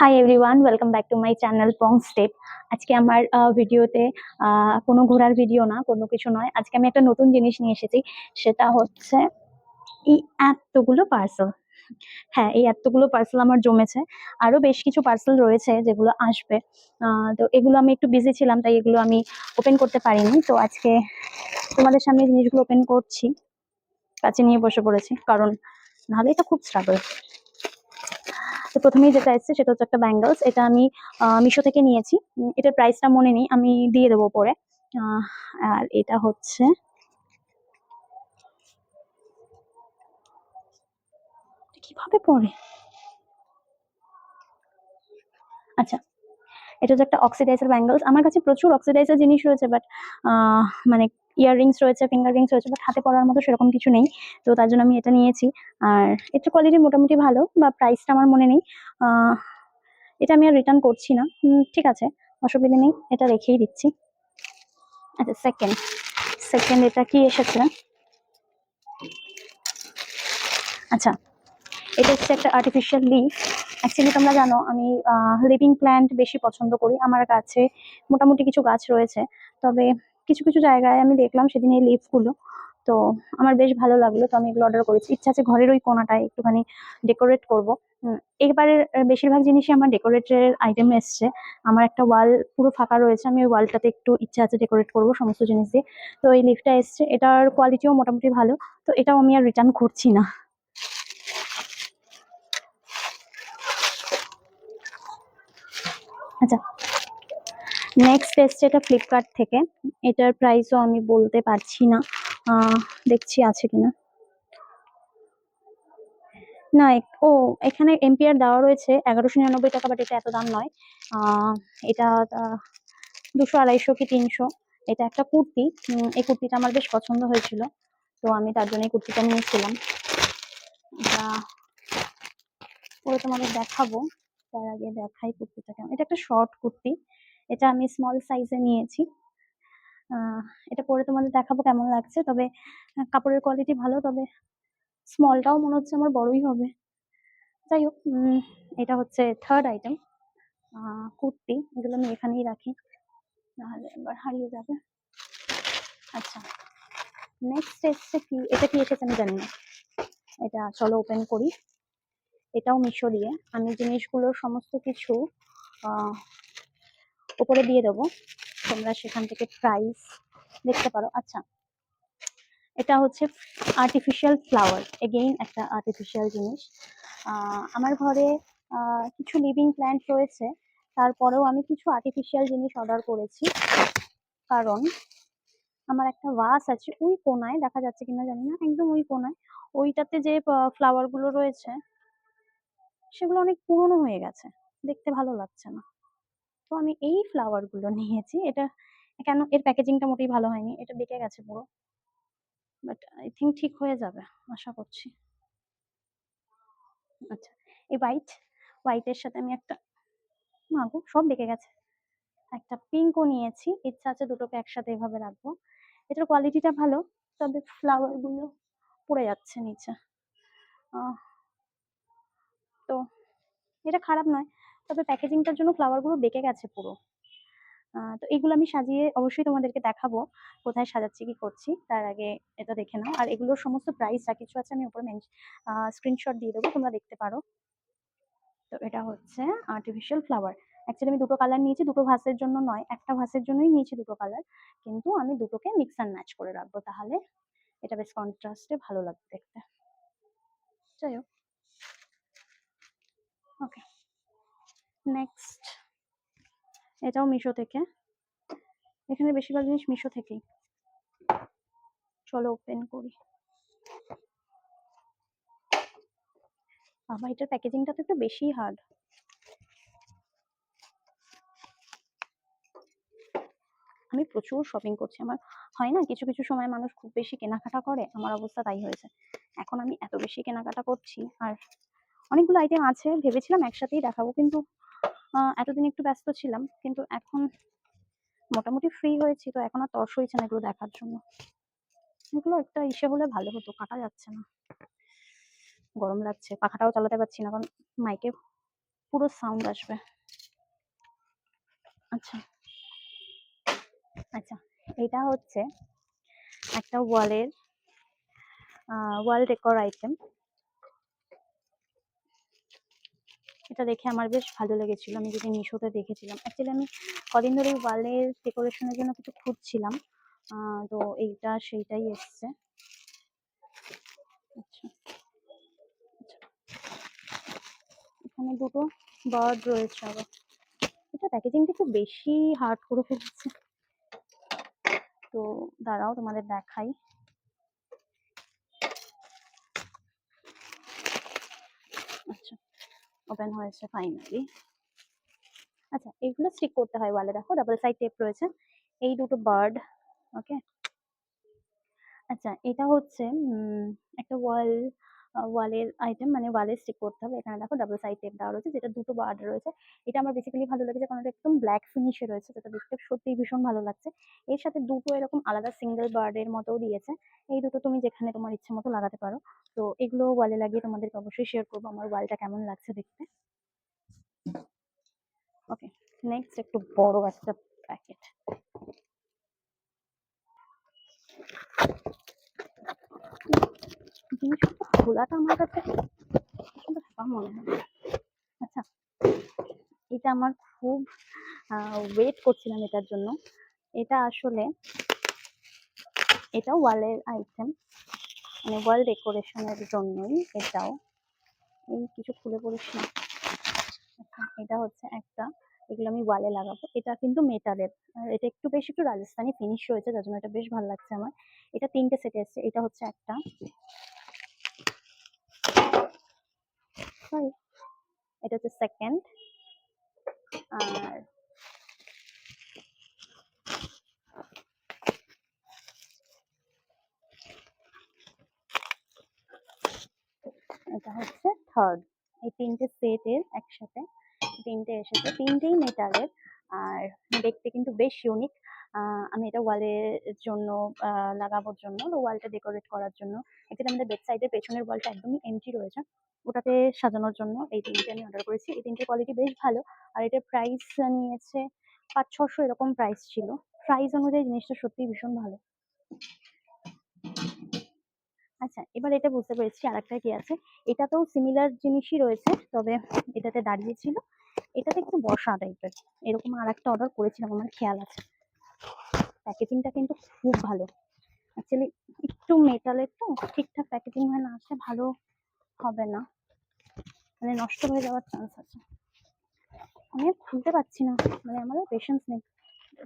Hi everyone welcome back to my channel pong step আজকে আমার ভিডিওতে কোনো ঘোরার ভিডিও না, কোনো কিছু নয়। আজকে আমি একটা নতুন জিনিস নিয়ে এসেছি, সেটা হচ্ছে এই এতগুলো পার্সেল হ্যাঁ এই এতগুলো পার্সেল আমার জমেছে। আরও বেশ কিছু পার্সেল রয়েছে যেগুলো আসবে। তো এগুলো আমি একটু বিজি ছিলাম, তাই এগুলো আমি ওপেন করতে পারিনি। তো আজকে তোমাদের সামনে জিনিসগুলো ওপেন করছি। কাছে নিয়ে বসে পড়েছি, কারণ নাহলে এটা খুব স্ট্রাগল তো প্রথমেই যেটা এসছে সেটা হচ্ছে একটা ব্যাঙ্গলস এটা আমি মিশো থেকে নিয়েছি। এটার প্রাইসটা মনে নেই, আমি দিয়ে দেবো পরে আর এটা হচ্ছে কীভাবে পরে? আচ্ছা এটা হচ্ছে একটা অক্সিডাইজার ব্যাঙ্গলস আমার কাছে প্রচুর অক্সিডাইজার জিনিস রয়েছে বাট মানে ইয়াররিংস রয়েছে ফিঙ্গার রিংস রয়েছে বাট হাতে পরার মতো সেরকম কিছু নেই। তো তার জন্য আমি এটা নিয়েছি। আর এটার কোয়ালিটি মোটামুটি ভালো, বা প্রাইসটা আমার মনে নেই। এটা আমি আর রিটার্ন করছি না। ঠিক আছে, অসুবিধা নেই, এটা রেখেই দিচ্ছি। আচ্ছা সেকেন্ড সেকেন্ড এটা কি এসেছে? আচ্ছা এটা হচ্ছে একটা আর্টিফিশিয়াল লিফ অ্যাকচুয়ালি তোমরা জানো, আমি লিভিং প্ল্যান্ট বেশি পছন্দ করি। আমার কাছে মোটামুটি কিছু গাছ রয়েছে। তবে কিছু কিছু জায়গায় আমি দেখলাম সেদিন এই লিফগুলো তো আমার বেশ ভালো লাগল, তো আমি এগুলো অর্ডার করেছি। ইচ্ছা আছে ঘরের ওই কোনাটায় একটুখানি ডেকোরেট করব। এবারের বেশিরভাগ জিনিসই আমার ডেকোরেটের আইটেম এসছে। আমার একটা ওয়াল পুরো ফাঁকা রয়েছে, আমি ওই ওয়ালটাতে একটু ইচ্ছা আছে ডেকোরেট করব সমস্ত জিনিস দিয়ে। তো এই লিফটটা এসছে, এটার কোয়ালিটিও মোটামুটি ভালো। তো এটাও আমি আর রিটার্ন করছি না। আচ্ছা। নেক্সট এসছে এটা ফ্লিপকার্ট থেকে। এটার প্রাইসও আমি বলতে পারছি না। দেখছি আছে কিনা। না ও, এখানে এমপিআর দেওয়া রয়েছে। এগারোশো নিরানব্বই টাকা বাট এটা এত দাম নয়। এটা দুশো আড়াইশো কি তিনশো। এটা একটা কুর্তি। এই কুর্তিটা আমার বেশ পছন্দ হয়েছিল। তো আমি তার জন্য এই কুর্তিটা নিয়েছিলাম। এটা, পরে তোমাদের দেখাবো। তার আগে দেখাই কুর্তিটা কেমন। এটা একটা শর্ট কুর্তি। এটা আমি স্মল সাইজে নিয়েছি। এটা পরে তোমাদের দেখাবো কেমন লাগছে। তবে কাপড়ের কোয়ালিটি ভালো, তবে স্মলটাও মনে হচ্ছে আমার বড়ই হবে। যাই হোক এটা হচ্ছে থার্ড আইটেম কুর্তি। এগুলো আমি এখানেই রাখি। নাহলে এবার হারিয়ে যাবে। আচ্ছা নেক্সট এসছে কি? এটা কি এসেছে আমি জানি না। এটা চলো ওপেন করি। এটাও মিশো দিয়ে আমি জিনিসগুলোর সমস্ত কিছু উপরে দিয়ে দেবো। তোমরা সেখান থেকে প্রাইস দেখতে পারো। আচ্ছা এটা হচ্ছে আর্টিফিশিয়াল ফ্লাওয়ার এগেইন একটা আর্টিফিশিয়াল জিনিস। আমার ঘরে কিছু লিভিং প্ল্যান্ট রয়েছে, তারপরেও আমি কিছু আর্টিফিশিয়াল জিনিস অর্ডার করেছি। কারণ আমার একটা ভাস আছে ওই কোনায়, দেখা যাচ্ছে কিনা জানি না, একদম ওই কোনায়। ওইটাতে যে ফ্লাওয়ারগুলো রয়েছে সেগুলো অনেক পুরনো হয়ে গেছে। দেখতে ভালো লাগছে না। তো আমি এই ফ্লাওয়ারগুলো নিয়েছি। এটা কেন? এর প্যাকেজিংটা মোটেই ভালো হয়নি। এটা বেঁকে গেছে পুরো। বাট আই থিঙ্ক ঠিক হয়ে যাবে, আশা করছি। আচ্ছা এই হোয়াইট হোয়াইটের সাথে আমি একটা মাগো সব বেঁকে গেছে। একটা পিঙ্কও নিয়েছি। ইচ্ছা আছে দুটোকে একসাথে এভাবে রাখব। এটার কোয়ালিটিটা ভালো, তবে ফ্লাওয়ারগুলো পড়ে যাচ্ছে নিচে। তো এটা খারাপ নয়। তবে প্যাকেজিংটার জন্য ফ্লাওয়ারগুলো বেঁকে গেছে পুরো। তো এগুলো আমি সাজিয়ে অবশ্যই তোমাদেরকে দেখাবো, কোথায় সাজাচ্ছি, কি করছি, তার আগে এটা দেখে নাও। আর এগুলোর সমস্ত প্রাইস যা কিছু আছে আমি উপরে স্ক্রিনশট দিয়ে দেবো, তোমরা দেখতে পারো। তো এটা হচ্ছে আর্টিফিশিয়াল ফ্লাওয়ার অ্যাকচুয়ালি আমি দুটো কালার নিয়েছি, দুটো ভাসের জন্য নয়, একটা ভাসের জন্যই নিয়েছি দুটো কালার কিন্তু আমি দুটোকে মিক্স অ্যান্ড ম্যাচ করে রাখব, তাহলে এটা বেশ কন্ট্রাস্টে ভালো লাগবে দেখতে। যাই হোক। ওকে নেক্সট এটাও মিশো থেকে। এখানে বেশিরভাগ জিনিস মিশো থেকেই। চলো ওপেন করি। বাবা এটার প্যাকেজিংটা তো একটু বেশি হার্ড আমি প্রচুর শপিং করছি। আমার হয় না, কিছু কিছু সময় মানুষ খুব বেশি কেনাকাটা করে। আমার অবস্থা তাই হয়েছে। এখন আমি এত বেশি কেনাকাটা করছি, আর অনেকগুলো আইটেম আছে, ভেবেছিলাম একসাথেই দেখাবো কিন্তু এতদিন একটু ব্যস্ত ছিলাম, কিন্তু এখন মোটামুটি ফ্রি হয়েছি, তো এখন আর তর্স হয়েছে না এগুলো দেখার জন্য। এগুলো একটা ইসে হলে ভালো হতো, কাটা যাচ্ছে না। গরম লাগছে, পাখাটাও চালাতে পারছি না, কারণ মাইকে পুরো সাউন্ড আসবে। আচ্ছা। আচ্ছা এটা হচ্ছে একটা ওয়ালের ওয়াল ডেকোর আইটেম এটা দেখে আমার বেশ ভালো লেগেছিল। আমি যদি মিশোতে দেখেছিলাম অ্যাকচুয়ালি আমি কদিন ধরে ওয়ালের ডেকোরেশনের জন্য কিছু খুঁজছিলাম। তো এইটা সেইটাই এসছে। আচ্ছা। আচ্ছা। এখানে দুটো বার্ড রয়েছে আবার। এটা প্যাকেজিংটা একটু বেশি হার্ড করে ফেলেছে। তো দাঁড়াও তোমাদের দেখাই। ওপেন হয়েছে ফাইনালি আচ্ছা এইগুলো স্টিক করতে হয় ওয়ালে দেখো ডাবল সাইড টেপ রয়েছে। এই দুটো বার্ড ওকে আচ্ছা এটা হচ্ছে একটা ওয়াল ওয়ালের আইটেম মানে ওয়ালে স্টিক করতে হবে। এখানে দেখো ডাবল সাইড টেপ দেওয়া রয়েছে, যেটা দুটো বার্ড রয়েছে। এটা আমার বেসিক্যালি ভালো লেগেছে কারণ এটা একদম ব্ল্যাক ফিনিশে রয়েছে, যেটা দেখতে সত্যিই ভীষণ ভালো লাগছে। এর সাথে দুটো এরকম আলাদা সিঙ্গেল বার্ডের মতোও দিয়েছে। এই দুটো তুমি যেখানে তোমার ইচ্ছে মতো লাগাতে পারো। তো এগুলো ওয়ালে লাগিয়ে তোমাদেরকে অবশ্যই শেয়ার করব আমার ওয়ালটা কেমন লাগছে দেখতে। ওকে নেক্সট একটু বড় একটা প্যাকেট জিনিসপত্র খোলাটা আমার কাছে মনে হয় আচ্ছা এটা আমার খুব ওয়েট করছিলাম এটার জন্য। এটা আসলে এটা ওয়ালের আইটেম মানে ওয়াল ডেকোরেশনের জন্যই এটাও। এই কিছু খুলে পড়িস না। আচ্ছা, এটা হচ্ছে একটা এগুলো আমি ওয়ালে লাগাবো। এটা কিন্তু মেটালের এটা একটু বেশি একটু রাজস্থানি ফিনিশ রয়েছে যার জন্য এটা বেশ ভালো লাগছে আমার। এটা তিনটে সেট এসছে। এটা হচ্ছে একটা। সরি এটা হচ্ছে সেকেন্ড আর এটা হচ্ছে থার্ড এই তিনটে সেটের একসাথে, তিনটে এসেছে, তিনটেই মেটালের আর দেখতে কিন্তু বেশ ইউনিক আমি এটা ওয়ালের জন্য লাগাবোর জন্য ওয়ালটা ডেকোরেট করার জন্য। এখানে আমাদের বেড সাইডের পেছনের ওয়ালটা একদমই এমটি রয়েছে। ওটাতে সাজানোর জন্য এই তিনটে আমি অর্ডার করেছি। এই তিনটে কোয়ালিটি বেশ ভালো। আর এটার প্রাইস নিয়েছে পাঁচ ছশো এরকম প্রাইস ছিল। প্রাইস অনুযায়ী জিনিসটা সত্যিই ভীষণ ভালো। আচ্ছা এবার এটা বুঝতে পেরেছি আরেকটা কি আছে। এটাতেও সিমিলার জিনিসই রয়েছে, তবে এটাতে দাঁড়িয়ে ছিল। এটাতে একটু বসা টাইপের এরকম আর একটা অর্ডার করেছিলাম, আমার খেয়াল আছে। প্যাকেজিংটা কিন্তু খুব ভালো। অ্যাকচুয়ালি একটু মেটালের তো, ঠিকঠাক প্যাকেজিং হয়ে না আসলে ভালো হবে না। মানে নষ্ট হয়ে যাওয়ার চান্স আছে। আমি খুলতে পারছি না মানে আমারও পেশেন্স নেই।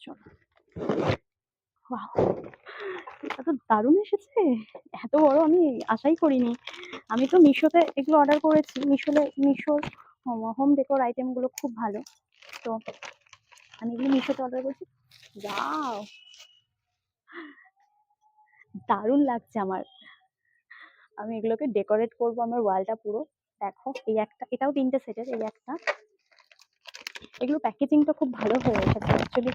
চলো। এটা তো দারুণ এসেছে। এত বড় আমি আশাই করিনি। আমি তো মিশোতে এগুলো অর্ডার করেছি। মিশোতে মিশোর হোম ডেকোর আইটেমগুলো খুব ভালো। তো আমি এগুলো মিশোতে অর্ডার করেছি। যাও দারুণ লাগছে আমার। আমি এগুলোকে ডেকোরেট করব আমার ওয়ালটা পুরো। দেখো, এই একটা, এটাও তিনটে সেটের এই একটা। এগুলো প্যাকেজিংটা খুব ভালো হয়ে এসেছে অ্যাকচুয়ালি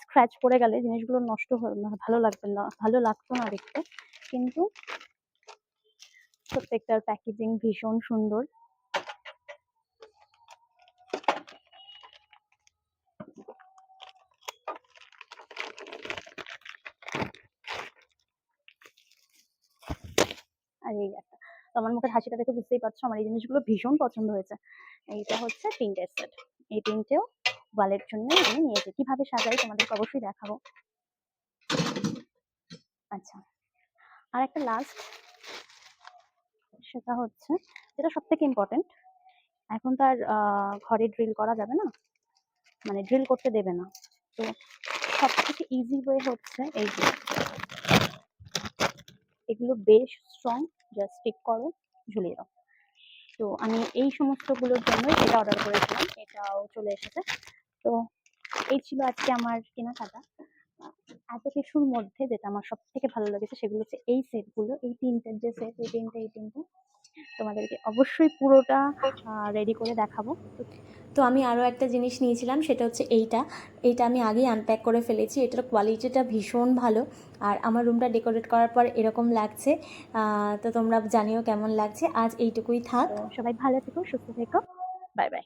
স্ক্র্যাচ পড়ে গেলে জিনিসগুলো নষ্ট হয়ে ভালো লাগবে না, ভালো লাগতো না দেখতে। কিন্তু প্রত্যেকটার প্যাকেজিং ভীষণ সুন্দর। আর এই একটা। তো আমার মুখের হাসিটা দেখে বুঝতেই পারছ, আমার এই জিনিসগুলো ভীষণ পছন্দ হয়েছে। এইটা হচ্ছে তিনটে সেট। এই তিনটেও ওয়ালের জন্য আমি নিয়েছি। কীভাবে সাজাই তোমাদেরকে অবশ্যই দেখাবো। আচ্ছা আর একটা লাস্ট সেটা হচ্ছে, যেটা সব থেকে ইম্পর্টেন্ট এখন তার ঘরে ড্রিল করা যাবে না। মানে ড্রিল করতে দেবে না। তো সব থেকে ইজি ওয়ে হচ্ছে এই যে এগুলো বেশ স্ট্রং জাস্ট স্টিক করো, ঝুলিয়ে দাও। তো আমি এই সমস্তগুলোর জন্য এটা অর্ডার করেছিলাম, এটাও চলে এসেছে। তো এই ছিল আজকে আমার কেনাকাটা। এত কিছুর মধ্যে যেটা আমার সব থেকে ভালো লেগেছে, সেগুলো হচ্ছে এই সেটগুলো, এই তিনটের যে সেট, এই তিনটে এই তিনটে। তোমাদেরকে অবশ্যই পুরোটা রেডি করে দেখাবো। তো আমি আরও একটা জিনিস নিয়েছিলাম, সেটা হচ্ছে এইটা। এইটা আমি আগেই আনপ্যাক করে ফেলেছি, এটার কোয়ালিটিটা ভীষণ ভালো। আর আমার রুমটা ডেকোরেট করার পর এরকম লাগছে তো তোমরা জানিও কেমন লাগছে। আজ এইটুকুই থাক। সবাই ভালো থেকো, সুস্থ থেকো। Bye bye